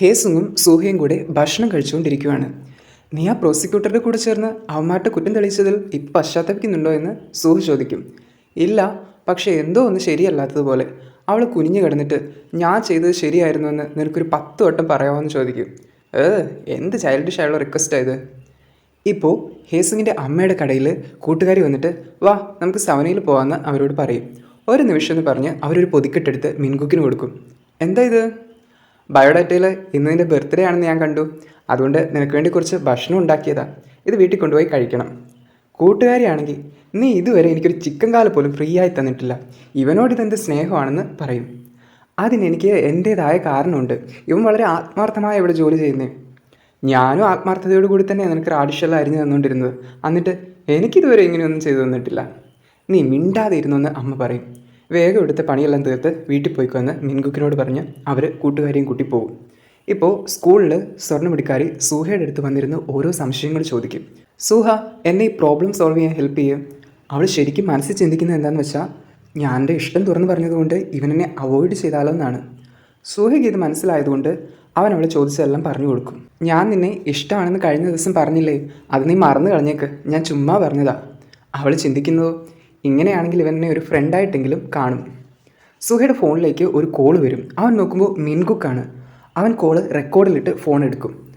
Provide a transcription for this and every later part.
ഹേസുങ്ങും സൂഹയും കൂടെ ഭക്ഷണം കഴിച്ചുകൊണ്ടിരിക്കുകയാണ് നീ ആ പ്രോസിക്യൂട്ടറുടെ കൂടെ ചേർന്ന് അവന്മാരുടെ കുറ്റം തെളിയിച്ചതിൽ ഇപ്പം പശ്ചാത്തപിക്കുന്നുണ്ടോ എന്ന് സൂഹ ചോദിക്കും. ഇല്ല പക്ഷേ എന്തോ ഒന്ന് ശരിയല്ലാത്തതുപോലെ. അവൾ കുനിഞ്ഞു കിടന്നിട്ട് ഞാൻ ചെയ്തത് ശരിയായിരുന്നു എന്ന് നിനക്കൊരു പത്ത് വട്ടം പറയാമോന്ന് ചോദിക്കും. ഏ എന്ത് ചൈൽഡിഷ് ആയുള്ള റിക്വസ്റ്റ് ആയത് ഇപ്പോൾ ഹേസുങ്ങിന്റെ അമ്മയുടെ കടയിൽ കൂട്ടുകാരി വന്നിട്ട് വാ നമുക്ക് സവനയിൽ പോകാമെന്ന് അവരോട് പറയും. ഒരു നിമിഷം എന്ന് പറഞ്ഞ് അവരൊരു പൊതിക്കെട്ടെടുത്ത് മിൻകുക്കിന് കൊടുക്കും. എന്താ ഇത്? ബയോഡാറ്റയിൽ ഇന്ന് നിന്റെ ബർത്ത്ഡേ ആണെന്ന് ഞാൻ കണ്ടു. അതുകൊണ്ട് നിനക്ക് വേണ്ടി കുറച്ച് ഭക്ഷണം ഉണ്ടാക്കിയതാ. ഇത് വീട്ടിൽ കൊണ്ടുപോയി കഴിക്കണം. കൂട്ടുകാരിയാണെങ്കിൽ നീ ഇതുവരെ എനിക്കൊരു ചിക്കൻ കാല പോലും ഫ്രീ ആയി തന്നിട്ടില്ല. ഇവനോട് ഇതെന്ത് സ്നേഹമാണെന്ന് പറയും. അതിനെനിക്ക് എന്റേതായ കാരണമുണ്ട്. ഇവൻ വളരെ ആത്മാർത്ഥമായ ഇവിടെ ജോലി ചെയ്യുന്നേ. ഞാനും ആത്മാർത്ഥതയോട് കൂടി തന്നെ നിനക്ക് റാഡിഷെല്ലാം അരിഞ്ഞു തന്നുകൊണ്ടിരുന്നത്. എന്നിട്ട് എനിക്കിതുവരെ ഇങ്ങനെയൊന്നും ചെയ്തു തന്നിട്ടില്ല. നീ മിണ്ടാതെ ഇരുന്നെന്ന് അമ്മ പറയും. വേഗം എടുത്ത് പണിയെല്ലാം തീർത്ത് വീട്ടിൽ പോയിക്കൊന്ന് മിൻകുക്കിനോട് പറഞ്ഞ് അവർ കൂട്ടുകാരെയും കൂട്ടി പോകും ഇപ്പോൾ സ്കൂളിൽ സ്വർണ സ്വർണമിടിക്കാരി സൂഹയുടെ അടുത്ത് വന്നിരുന്ന് ഓരോ സംശയങ്ങൾ ചോദിക്കും. സൂഹ എന്നെ ഈ പ്രോബ്ലം സോൾവ് ചെയ്യാൻ ഹെൽപ്പ് ചെയ്യും. അവൾ ശരിക്കും മനസ്സിൽ ചിന്തിക്കുന്നത് എന്താണെന്ന് വെച്ചാൽ ഞാൻ എന്റെ ഇഷ്ടം തുറന്നു പറഞ്ഞതുകൊണ്ട് ഇവനെന്നെ അവോയ്ഡ് ചെയ്താലോ എന്നാണ്. സൂഹയ്ക്ക് ഇത് മനസ്സിലായതുകൊണ്ട് അവൻ അവളെ ചോദിച്ചതെല്ലാം പറഞ്ഞു കൊടുക്കും. ഞാൻ നിന്നെ ഇഷ്ടമാണെന്ന് കഴിഞ്ഞ ദിവസം പറഞ്ഞില്ലേ അത് നീ മറന്നു കളഞ്ഞേക്ക്. ഞാൻ ചുമ്മാ പറഞ്ഞതാ. അവൾ ചിന്തിക്കുന്നതോ ഇങ്ങനെയാണെങ്കിൽ ഇവനെ ഒരു ഫ്രണ്ടായിട്ടെങ്കിലും കാണും. സുഹയുടെ ഫോണിലേക്ക് ഒരു കോൾ വരും. അവൻ നോക്കുമ്പോൾ മിൻകുക്കാണ് അവൻ കോൾ റെക്കോർഡിലിട്ട് ഫോൺ എടുക്കും.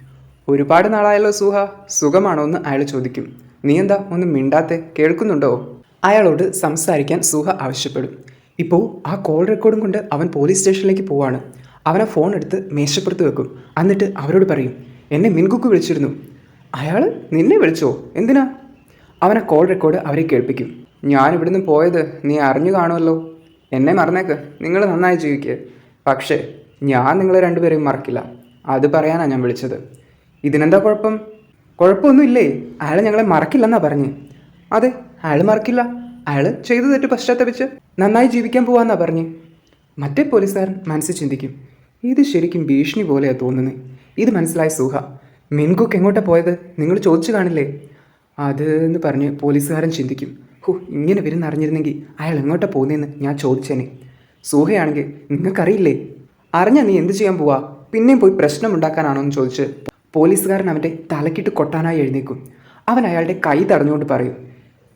ഒരുപാട് നാളായല്ലോ സുഹ സുഖമാണോ എന്ന് അയാൾ ചോദിക്കും. നീ എന്താ ഒന്ന് മിണ്ടാത്തെ? കേൾക്കുന്നുണ്ടോ? അയാളോട് സംസാരിക്കാൻ സുഹ ആവശ്യപ്പെടും. ഇപ്പോൾ ആ കോൾ റെക്കോർഡും കൊണ്ട് അവൻ പോലീസ് സ്റ്റേഷനിലേക്ക് പോവാണ്. അവനെ ഫോൺ എടുത്ത് മേശപ്പുറത്ത് വെക്കും. എന്നിട്ട് അവരോട് പറയും എന്നെ മിൻകുക്ക് വിളിച്ചിരുന്നു. അയാൾ നിന്നെ വിളിച്ചോ? എന്തിനാ? അവൻ ആ കോൾ റെക്കോർഡ് അവരെ കേൾപ്പിക്കും. ഞാൻ ഇവിടുന്ന് പോയത് നീ അറിഞ്ഞു കാണുമല്ലോ. എന്നെ മറന്നേക്ക്. നിങ്ങൾ നന്നായി ജീവിക്കുക പക്ഷേ ഞാൻ നിങ്ങളെ രണ്ടുപേരെയും മറക്കില്ല. അത് പറയാനാണ് ഞാൻ വിളിച്ചത്. ഇതിനെന്താ കുഴപ്പം? കുഴപ്പമൊന്നുമില്ലേ. അയാൾ ഞങ്ങളെ മറക്കില്ലെന്നാ പറഞ്ഞ്. അതെ അയാൾ മറക്കില്ല. അയാൾ ചെയ്തു തെറ്റ് പശ്ചാത്തപിച്ച് നന്നായി ജീവിക്കാൻ പോവാന്നാ പറഞ്ഞ്. മറ്റേ പോലീസുകാരൻ മനസ്സിൽ ചിന്തിക്കും. ഇത് ശരിക്കും ഭീഷണി പോലെയാണ് തോന്നുന്നത് ഇത് മനസ്സിലായ സുഹ മിൻകുക്ക് എങ്ങോട്ടാണ് പോയത്? നിങ്ങൾ ചോദിച്ചു കാണില്ലേ? അത് എന്ന് പറഞ്ഞ് പോലീസുകാരൻ ചിന്തിക്കും. ഹോ ഇങ്ങനെ വരുന്ന അറിഞ്ഞിരുന്നെങ്കിൽ അയാൾ എങ്ങോട്ടാ പോകുന്നതെന്ന് ഞാൻ ചോദിച്ചേനെ. സൂഹയാണെങ്കിൽ നിങ്ങൾക്കറിയില്ലേ? അറിഞ്ഞാൽ നീ എന്ത് ചെയ്യാൻ പോവാ? പിന്നെയും പോയി പ്രശ്നമുണ്ടാക്കാനാണോ എന്ന് ചോദിച്ച് പോലീസുകാരൻ അവന്റെ തലക്കിട്ട് കൊട്ടാനായി എഴുന്നേക്കും. അവൻ അയാളുടെ കൈ തടഞ്ഞുകൊണ്ട് പറയും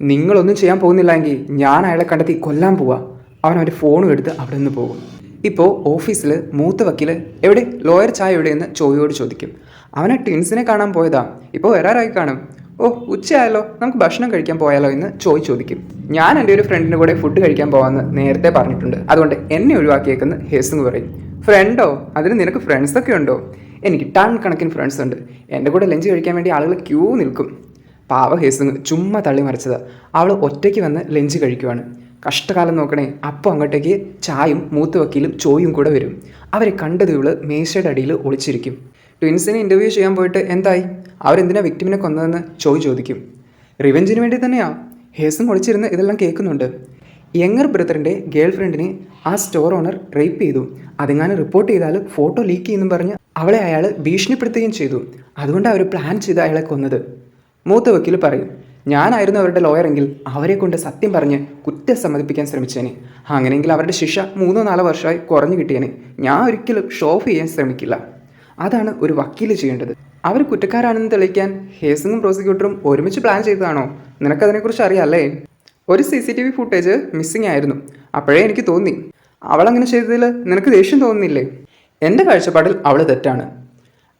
നിങ്ങളൊന്നും ചെയ്യാൻ പോകുന്നില്ലെങ്കിൽ ഞാൻ അയാളെ കണ്ടെത്തി കൊല്ലാൻ പോവാ. അവൻ അവന്റെ ഫോണും എടുത്ത് അവിടെ നിന്ന് പോകും. ഇപ്പോൾ ഓഫീസിൽ മൂത്ത വക്കീൽ എവിടെ? ലോയർ ചായ എവിടെയെന്ന് ചോയോട് ചോദിക്കും. അവനെ ട്വിൻസിനെ കാണാൻ പോയതാ. ഇപ്പോൾ വരാറായി കാണും? ഓ ഉച്ചയായാലോ നമുക്ക് ഭക്ഷണം കഴിക്കാൻ പോയാലോ എന്ന് ചോയ് ചോദിക്കും ഞാൻ എന്റെ ഒരു ഫ്രണ്ടിന്റെ കൂടെ ഫുഡ് കഴിക്കാൻ പോകാമെന്ന് നേരത്തെ പറഞ്ഞിട്ടുണ്ട്. അതുകൊണ്ട് എന്നെ ഒഴിവാക്കിയേക്കെന്ന് എന്ന് പറയും. ഫ്രണ്ടോ അതിന് നിനക്ക് ഫ്രണ്ട്സൊക്കെ ഉണ്ടോ? എനിക്ക് ടൺ കണക്കിന് ഫ്രണ്ട്സ് ഉണ്ട്. എന്റെ കൂടെ ലഞ്ച് കഴിക്കാൻ വേണ്ടി ആളുകൾ ക്യൂ നിൽക്കും. പാവ ഹേസുങ് ചുമ്മാ തള്ളി മറിച്ചത്. അവൾ ഒറ്റയ്ക്ക് വന്ന് ലഞ്ച് കഴിക്കുവാണ്. കഷ്ടകാലം നോക്കണേ അപ്പം അങ്ങോട്ടേക്ക് ചായും മൂത്ത വക്കീലും ചോയും കൂടെ വരും. അവരെ കണ്ടത് ഇവൾ മേശയുടെ അടിയിൽ ഒളിച്ചിരിക്കും. ട്വിൻസിനെ ഇന്റർവ്യൂ ചെയ്യാൻ പോയിട്ട് എന്തായി? അവരെന്തിനാ വിക്ടിമിനെ കൊന്നതെന്ന് ചോയ് ചോദിക്കും. റിവെഞ്ചിന് വേണ്ടി തന്നെയാ? ഹേസും ഒളിച്ചിരുന്ന് ഇതെല്ലാം കേൾക്കുന്നുണ്ട്. യങ്ങർ ബ്രദറിന്റെ ഗേൾ ഫ്രണ്ടിനെ ആ സ്റ്റോർ ഓണർ റേപ്പ് ചെയ്തു. അതെങ്ങാനും റിപ്പോർട്ട് ചെയ്താൽ ഫോട്ടോ ലീക്ക് ചെയ്യുന്നു പറഞ്ഞ് അവളെ അയാൾ ഭീഷണിപ്പെടുത്തുകയും ചെയ്തു. അതുകൊണ്ട് അവർ പ്ലാൻ ചെയ്ത് അയാളെ കൊന്നത്. മൂത്ത വക്കീൽ പറയും ഞാനായിരുന്നു അവരുടെ ലോയറെങ്കിൽ അവരെ കൊണ്ട് സത്യം പറഞ്ഞ് കുറ്റം സമ്മതിപ്പിക്കാൻ ശ്രമിച്ചേനെ. അങ്ങനെയെങ്കിൽ അവരുടെ ശിക്ഷ മൂന്നോ നാലോ വർഷമായി കുറഞ്ഞു കിട്ടിയേനെ. ഞാൻ ഒരിക്കലും ഷോഫ് ചെയ്യാൻ ശ്രമിക്കില്ല. അതാണ് ഒരു വക്കീൽ ചെയ്യേണ്ടത്. അവർ കുറ്റക്കാരാണെന്ന് തെളിയിക്കാൻ ഹേസിങ്ങും പ്രോസിക്യൂട്ടറും ഒരുമിച്ച് പ്ലാൻ ചെയ്തതാണോ? നിനക്കതിനെക്കുറിച്ച് അറിയാമല്ലേ ഒരു C C T V footage missing ആയിരുന്നു. അപ്പോഴേ എനിക്ക് തോന്നി. അവളങ്ങനെ ചെയ്തതിൽ നിനക്ക് ദേഷ്യം തോന്നുന്നില്ലേ? എന്റെ കാഴ്ചപ്പാടിൽ അവൾ തെറ്റാണ്.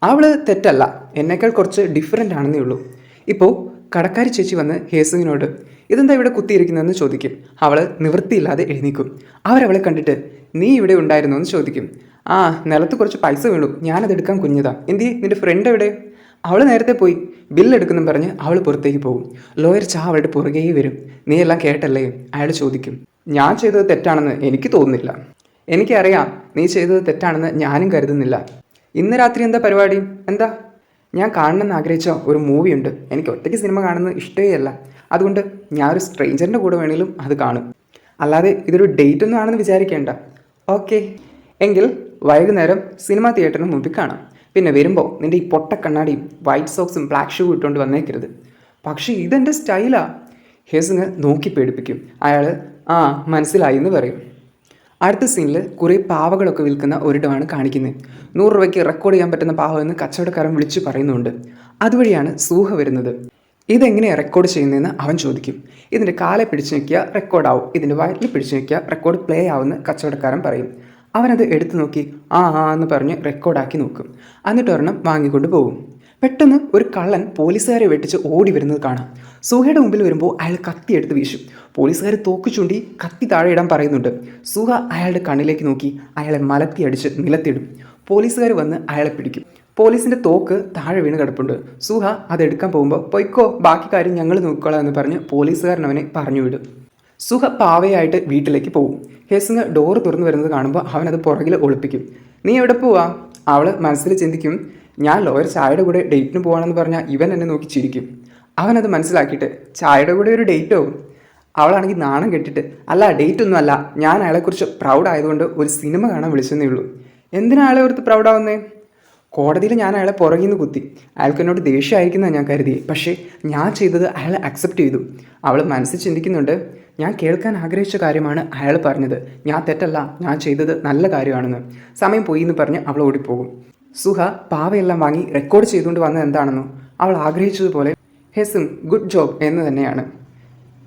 അവൾ തെറ്റല്ല. എന്നേക്കാൾ കുറച്ച് ഡിഫറെന്റ് ആണെന്നേ ഉള്ളൂ. ഇപ്പോൾ കടക്കാരി ചേച്ചി വന്ന് ഹേസുവിനോട് ഇതെന്താ ഇവിടെ കുത്തിയിരിക്കുന്നതെന്ന് ചോദിക്കും. അവൾ നിവൃത്തിയില്ലാതെ എഴുന്നേക്കും അവരവളെ കണ്ടിട്ട് നീ ഇവിടെ ഉണ്ടായിരുന്നു? എന്ന് ചോദിക്കും. ആ നിലത്ത് കുറച്ച് പൈസ വീണു. ഞാനത് എടുക്കാൻ കുഞ്ഞതാ എന്തി നിന്റെ ഫ്രണ്ട് എവിടെ? അവൾ നേരത്തെ പോയി. ബില്ലെടുക്കുന്നു പറഞ്ഞ് അവൾ പുറത്തേക്ക് പോകും. ലോയർ ചാ അവളുടെ പുറകേ വരും. നീ എല്ലാം കേട്ടല്ലേ? അയാൾ ചോദിക്കും. ഞാൻ ചെയ്തത് തെറ്റാണെന്ന് എനിക്ക് തോന്നുന്നില്ല. എനിക്കറിയാം നീ ചെയ്തത് തെറ്റാണെന്ന് ഞാനും കരുതുന്നില്ല. ഇന്ന് രാത്രി എന്താ പരിപാടി? എന്താ? ഞാൻ കാണണമെന്ന് ആഗ്രഹിച്ച ഒരു മൂവിയുണ്ട് എനിക്ക് ഒറ്റയ്ക്ക് സിനിമ കാണുന്നത് ഇഷ്ടമേ അല്ല. അതുകൊണ്ട് ഞാൻ ഒരു സ്ട്രേഞ്ചറിന്റെ കൂടെ വേണേലും അത് കാണും. അല്ലാതെ ഇതൊരു ഡേറ്റ് ഒന്നും ആണെന്ന് വിചാരിക്കേണ്ട. ഓക്കെ എങ്കിൽ വൈകുന്നേരം സിനിമ തിയേറ്ററിന് മുമ്പിൽ കാണാം. പിന്നെ വരുമ്പോൾ നിന്റെ ഈ പൊട്ട കണ്ണാടിയും വൈറ്റ് സോക്സും ബ്ലാക്ക് ഷൂ ഇട്ടുകൊണ്ട് വന്നേക്കരുത്. പക്ഷേ ഇതെന്റെ സ്റ്റൈലാ ഹേസിങ് നോക്കി പേടിപ്പിക്കും. അയാൾ ആ മനസ്സിലായി എന്ന് പറയും. അടുത്ത സീനിൽ കുറേ പാവകളൊക്കെ വിൽക്കുന്ന ഒരിടമാണ് കാണിക്കുന്നത്. നൂറ് രൂപയ്ക്ക് റെക്കോർഡ് ചെയ്യാൻ പറ്റുന്ന പാവമെന്ന് കച്ചവടക്കാരൻ വിളിച്ചു പറയുന്നുണ്ട്. അതുവഴിയാണ് സൂഹ വരുന്നത്. ഇതെങ്ങനെയാണ് റെക്കോർഡ് ചെയ്യുന്നതെന്ന് അവൻ ചോദിക്കും. ഇതിന്റെ കാലെ പിടിച്ചു നിൽക്കുക റെക്കോർഡാവും ഇതിന്റെ വയറ്റിൽ പിടിച്ചു നിൽക്കുക റെക്കോർഡ് പ്ലേ ആവുമെന്ന് കച്ചവടക്കാരൻ പറയും. അവനത് എടുത്തു നോക്കി ആ ആ എന്ന് പറഞ്ഞ് റെക്കോർഡാക്കി നോക്കും. എന്നിട്ട് ഒരെണ്ണം വാങ്ങിക്കൊണ്ട് പോകും പെട്ടെന്ന് ഒരു കള്ളൻ പോലീസുകാരെ വെട്ടിച്ച് ഓടി വരുന്നത് കാണാം. സുഹയുടെ മുമ്പിൽ വരുമ്പോൾ അയാൾ കത്തി എടുത്ത് വീശും. പോലീസുകാർ തോക്ക് ചൂണ്ടി കത്തി താഴെ ഇടാൻ പറയുന്നുണ്ട്. സുഹ അയാളുടെ കണ്ണിലേക്ക് നോക്കി അയാളെ മലത്തി അടിച്ച് നിലത്തിടും. പോലീസുകാർ വന്ന് അയാളെ പിടിക്കും. പോലീസിന്റെ തോക്ക് താഴെ വീണ് കിടപ്പുണ്ട്. സുഹ അതെടുക്കാൻ പോകുമ്പോൾ പൊയ്ക്കോ ബാക്കി കാര്യം ഞങ്ങൾ നോക്കിക്കോളാം എന്ന് പറഞ്ഞ് പോലീസുകാരൻ അവനെ പറഞ്ഞു വിടും. സുഹ പാവയായിട്ട് വീട്ടിലേക്ക് പോകും. ഹെസിങ് ഡോറ് തുറന്നു വരുന്നത് കാണുമ്പോൾ അവനത് പുറകിൽ ഒളിപ്പിക്കും. നീ എവിടെ പോവാ? അവൾ മനസ്സിൽ ചിന്തിക്കും. ഞാൻ ലോയർ ചായയുടെ കൂടെ ഡേറ്റിന് പോകണമെന്ന് പറഞ്ഞാൽ ഇവൻ എന്നെ നോക്കി ചിരിക്കും. അവനത് മനസ്സിലാക്കിയിട്ട് ചായയുടെ കൂടെ ഒരു ഡേറ്റോ? അവളാണെങ്കിൽ നാണം കെട്ടിട്ട് അല്ല ഡേറ്റ് ഒന്നും അല്ല. ഞാൻ അയാളെക്കുറിച്ച് പ്രൗഡ് ആയതുകൊണ്ട് ഒരു സിനിമ കാണാൻ വിളിച്ചെന്നേ ഉള്ളൂ. എന്തിനാ അയാളെ ഓർത്ത് പ്രൗഡാവുന്നേ കോടതിയിൽ ഞാൻ അയാളെ പുറകിൽ നിന്ന് കുത്തി. അയാൾക്ക് എന്നോട് ദേഷ്യമായിരിക്കുന്നതാണ് ഞാൻ കരുതി. പക്ഷേ ഞാൻ ചെയ്തത് അയാൾ അക്സെപ്റ്റ് ചെയ്തു. അവൾ മനസ്സിൽ ചിന്തിക്കുന്നുണ്ട് ഞാൻ കേൾക്കാൻ ആഗ്രഹിച്ച കാര്യമാണ് അയാൾ പറഞ്ഞത്. ഞാൻ തെറ്റല്ല ഞാൻ ചെയ്തത് നല്ല കാര്യമാണെന്ന്. സമയം പോയി എന്ന് പറഞ്ഞ് അവൾ ഓടിപ്പോകും. സുഹ പാവയെല്ലാം വാങ്ങി റെക്കോർഡ് ചെയ്തുകൊണ്ട് വന്നത് എന്താണെന്നോ? അവൾ ആഗ്രഹിച്ചതുപോലെ ഹെസും ഗുഡ് ജോബ് എന്ന് തന്നെയാണ്.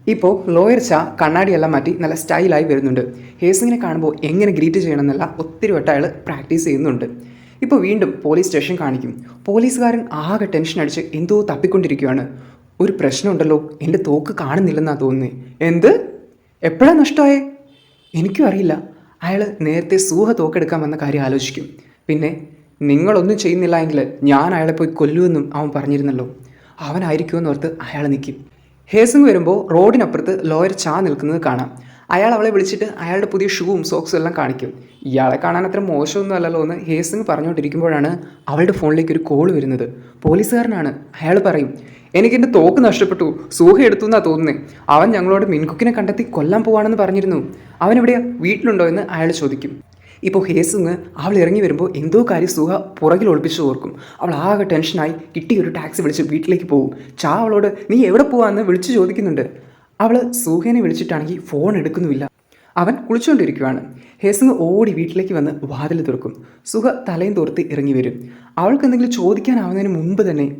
ഇപ്പോൾ ലോയർ ചാ കണ്ണാടിയെല്ലാം മാറ്റി നല്ല സ്റ്റൈലായി വരുന്നുണ്ട്. ഹേസിങ്ങിനെ കാണുമ്പോൾ എങ്ങനെ ഗ്രീറ്റ് ചെയ്യണമെന്നല്ല ഒത്തിരി വട്ടം അയാൾ പ്രാക്ടീസ് ചെയ്യുന്നുണ്ട്. ഇപ്പോൾ വീണ്ടും പോലീസ് സ്റ്റേഷൻ കാണിക്കും. പോലീസുകാരൻ ആകെ ടെൻഷൻ അടിച്ച് എന്തോ തപ്പിക്കൊണ്ടിരിക്കുകയാണ് ഒരു പ്രശ്നമുണ്ടല്ലോ എന്റെ തോക്ക് കാണുന്നില്ലെന്നാണ് തോന്നുന്നത് എന്ത്? എപ്പോഴാണ് നഷ്ടമായേ? എനിക്കും അറിയില്ല. അയാൾ നേരത്തെ സൂഹ തോക്കെടുക്കാൻ വന്ന കാര്യം ആലോചിക്കും. പിന്നെ നിങ്ങളൊന്നും ചെയ്യുന്നില്ല എങ്കിൽ ഞാൻ അയാളെ പോയി കൊല്ലുമെന്നും അവൻ പറഞ്ഞിരുന്നല്ലോ. അവനായിരിക്കുമെന്ന് ഓർത്ത് അയാൾ നിൽക്കും ഹേസിംഗ് വരുമ്പോൾ റോഡിനപ്പുറത്ത് ലോയർ ചാ നിൽക്കുന്നത് കാണാം. അയാൾ അവളെ വിളിച്ചിട്ട് അയാളുടെ പുതിയ ഷൂവും സോക്സും എല്ലാം കാണിക്കും. ഇയാളെ കാണാൻ അത്ര മോശമൊന്നും അല്ലല്ലോ എന്ന് ഹേസിങ് പറഞ്ഞുകൊണ്ടിരിക്കുമ്പോഴാണ് അവളുടെ ഫോണിലേക്ക് ഒരു കോൾ വരുന്നത്. പോലീസുകാരനാണ്. അയാൾ പറയും എനിക്കെന്റെ തോക്ക് നഷ്ടപ്പെട്ടു. സൂഹ എടുത്തു എന്നാണ് തോന്നുന്നത് അവൻ ഞങ്ങളോട് മിൻകുക്കിനെ കണ്ടെത്തി കൊല്ലാൻ പോവാണെന്ന് പറഞ്ഞിരുന്നു. അവൻ എവിടെയാ? വീട്ടിലുണ്ടോ എന്ന് അയാൾ ചോദിക്കും. ഇപ്പോൾ ഹേസുങ് അവൾ ഇറങ്ങി വരുമ്പോൾ എന്തോ കാര്യം സുഹ പുറകിൽ ഒളിപ്പിച്ച് ഓർക്കും. അവൾ ആകെ ടെൻഷനായി കിട്ടിയൊരു ടാക്സി വിളിച്ച് വീട്ടിലേക്ക് പോകും. ചാ അവളോട് നീ എവിടെ പോവാന്ന്? വിളിച്ച് ചോദിക്കുന്നുണ്ട്. അവൾ സൂഹേനെ വിളിച്ചിട്ടാണെങ്കിൽ ഫോൺ എടുക്കുന്നുമില്ല. അവൻ കുളിച്ചുകൊണ്ടിരിക്കുകയാണ് ഹേസുങ് ഓടി വീട്ടിലേക്ക് വന്ന് വാതിൽ തുറക്കും. സുഹ തലയും തോർത്ത് ഇറങ്ങി വരും. അവൾക്ക് എന്തെങ്കിലും ചോദിക്കാനാവുന്നതിന് മുമ്പ് തന്നെ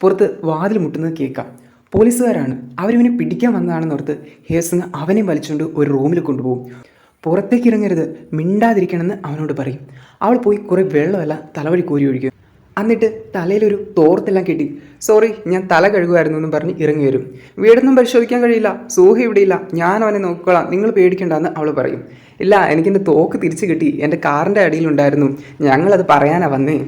പുറത്ത് വാതിൽ മുട്ടുന്നത് കേൾക്കാം. പോലീസുകാരാണ്. അവരിവനെ പിടിക്കാൻ വന്നതാണെന്ന് ഓർത്ത് ഹേസുങ് അവനെ വലിച്ചുകൊണ്ട് ഒരു റൂമിൽ കൊണ്ടുപോകും. പുറത്തേക്ക് ഇറങ്ങരുത്. മിണ്ടാതിരിക്കണമെന്ന് അവനോട് പറയും. അവൾ പോയി കുറേ വെള്ളമെല്ലാം തലവഴി കോരി ഒഴിക്കും. എന്നിട്ട് തലയിലൊരു തോർത്തെല്ലാം കിട്ടി. സോറി ഞാൻ തല കഴുകുമായിരുന്നു എന്ന് പറഞ്ഞ് ഇറങ്ങി വരും. വീടൊന്നും പരിശോധിക്കാൻ കഴിയില്ല. സൂഹ ഇവിടെയില്ല ഞാൻ അവനെ നോക്കിക്കോളാം. നിങ്ങൾ പേടിക്കണ്ടെന്ന് അവൾ പറയും. ഇല്ല എനിക്കെന്റെ തോക്ക് തിരിച്ചു കിട്ടി. എന്റെ കാറിന്റെ അടിയിലുണ്ടായിരുന്നു. ഞങ്ങളത് പറയാനാ വന്നേ.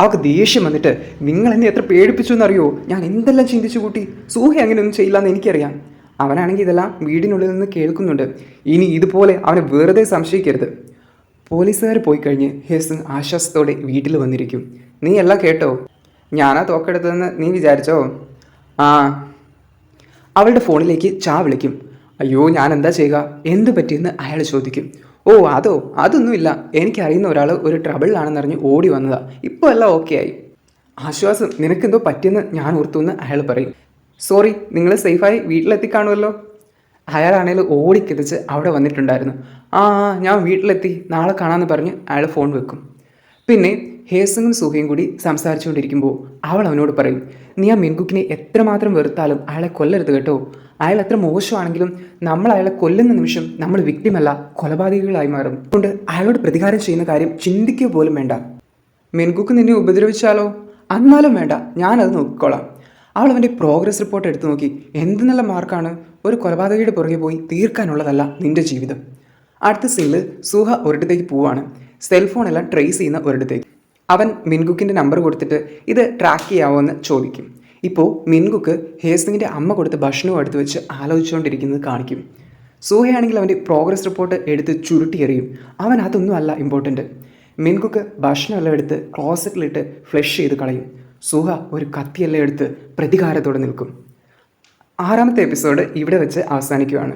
അവൾക്ക് ദേഷ്യം വന്നിട്ട് നിങ്ങൾ എന്നെ എത്ര പേടിപ്പിച്ചു എന്നറിയോ? ഞാൻ എന്തെല്ലാം ചിന്തിച്ചു കൂട്ടി? സൂഹ അങ്ങനെയൊന്നും ചെയ്യില്ല എന്ന് എനിക്കറിയാം. അവനാണെങ്കിൽ ഇതെല്ലാം വീടിനുള്ളിൽ നിന്ന് കേൾക്കുന്നുണ്ട്. ഇനി ഇതുപോലെ അവനെ വെറുതെ സംശയിക്കരുത്. പോലീസുകാർ പോയി കഴിഞ്ഞ് ഹേസൻ ആശ്വാസത്തോടെ വീട്ടിൽ വന്നിരിക്കും. നീ എല്ലാം കേട്ടോ? ഞാനാ തോക്കെടുത്തതെന്ന് നീ വിചാരിച്ചോ? ആ. അവളുടെ ഫോണിലേക്ക് ചാ വിളിക്കും. അയ്യോ ഞാൻ എന്താ ചെയ്യുക? എന്ത് പറ്റിയെന്ന് അയാൾ ചോദിക്കും. ഓ അതോ അതൊന്നുമില്ല. എനിക്കറിയുന്ന ഒരാൾ ഒരു ട്രബിളിലാണെന്നറിഞ്ഞ് ഓടി വന്നതാ. ഇപ്പോൾ എല്ലാം ഓക്കെ ആയി. ആശ്വാസം നിനക്കെന്തോ പറ്റിയെന്ന് ഞാൻ ഓർത്തു എന്ന് അയാൾ പറയും. സോറി നിങ്ങൾ സേഫായി വീട്ടിലെത്തി കാണുമല്ലോ അയാളാണെങ്കിൽ ഓടിക്കിതച്ച് അവിടെ വന്നിട്ടുണ്ടായിരുന്നു. ആ ഞാൻ വീട്ടിലെത്തി. നാളെ കാണാമെന്ന് പറഞ്ഞ് അയാൾ ഫോൺ വെക്കും. പിന്നെ ഹേസങ്ങും സുഹയും കൂടി സംസാരിച്ചുകൊണ്ടിരിക്കുമ്പോൾ അവൾ അവനോട് പറയും നീ ആ മിൻകുക്കിനെ എത്രമാത്രം വെറുത്താലും അയാളെ കൊല്ലരുത് കേട്ടോ. അയാൾ എത്ര മോശമാണെങ്കിലും നമ്മൾ അയാളെ കൊല്ലുന്ന നിമിഷം നമ്മൾ വിക്ടിമല്ല കൊലപാതകികളായി മാറും. അതുകൊണ്ട് അയാളോട് പ്രതികാരം ചെയ്യുന്ന കാര്യം ചിന്തിക്കുക പോലും വേണ്ട. മെൻകുക്ക് നിന്നെ ഉപദ്രവിച്ചാലോ? എന്നാലും വേണ്ട ഞാനത് നോക്കിക്കോളാം. അവൾ അവന്റെ പ്രോഗ്രസ് റിപ്പോർട്ട് എടുത്തു നോക്കി എന്ത് നല്ല മാർക്കാണ് ഒരു കൊലപാതകയുടെ പുറകെ പോയി തീർക്കാനുള്ളതല്ല നിന്റെ ജീവിതം. അടുത്ത സീനിൽ സുഹ ഒരിടത്തേക്ക് പോവാണ്. സെൽഫോണെല്ലാം ട്രേസ് ചെയ്യുന്ന ഒരിടത്തേക്ക്. അവൻ മിൻകുക്കിന്റെ നമ്പർ കൊടുത്തിട്ട് ഇത് ട്രാക്ക് ചെയ്യാവോ എന്ന് ചോദിക്കും. ഇപ്പോൾ മിൻകുക്ക് ഹേസിങ്ങിന്റെ അമ്മ കൊടുത്ത ഭക്ഷണവും എടുത്ത് വെച്ച് ആലോചിച്ചുകൊണ്ടിരിക്കുന്നത് കാണിക്കും. സൂഹയാണെങ്കിൽ അവന്റെ പ്രോഗ്രസ് റിപ്പോർട്ട് എടുത്ത് ചുരുട്ടിയെറിയും. അവൻ അതൊന്നും അല്ല ഇമ്പോർട്ടന്റ് മിൻകുക്ക് ഭക്ഷണമെല്ലാം എടുത്ത് ക്ലോസറ്റിലിട്ട് ഫ്ലഷ് ചെയ്ത് കളയും. സുഹ ഒരു കത്തിയെല്ലാം എടുത്ത് പ്രതികാരത്തോടെ നിൽക്കും. ആറാമത്തെ എപ്പിസോഡ് ഇവിടെ വെച്ച് അവസാനിക്കുകയാണ്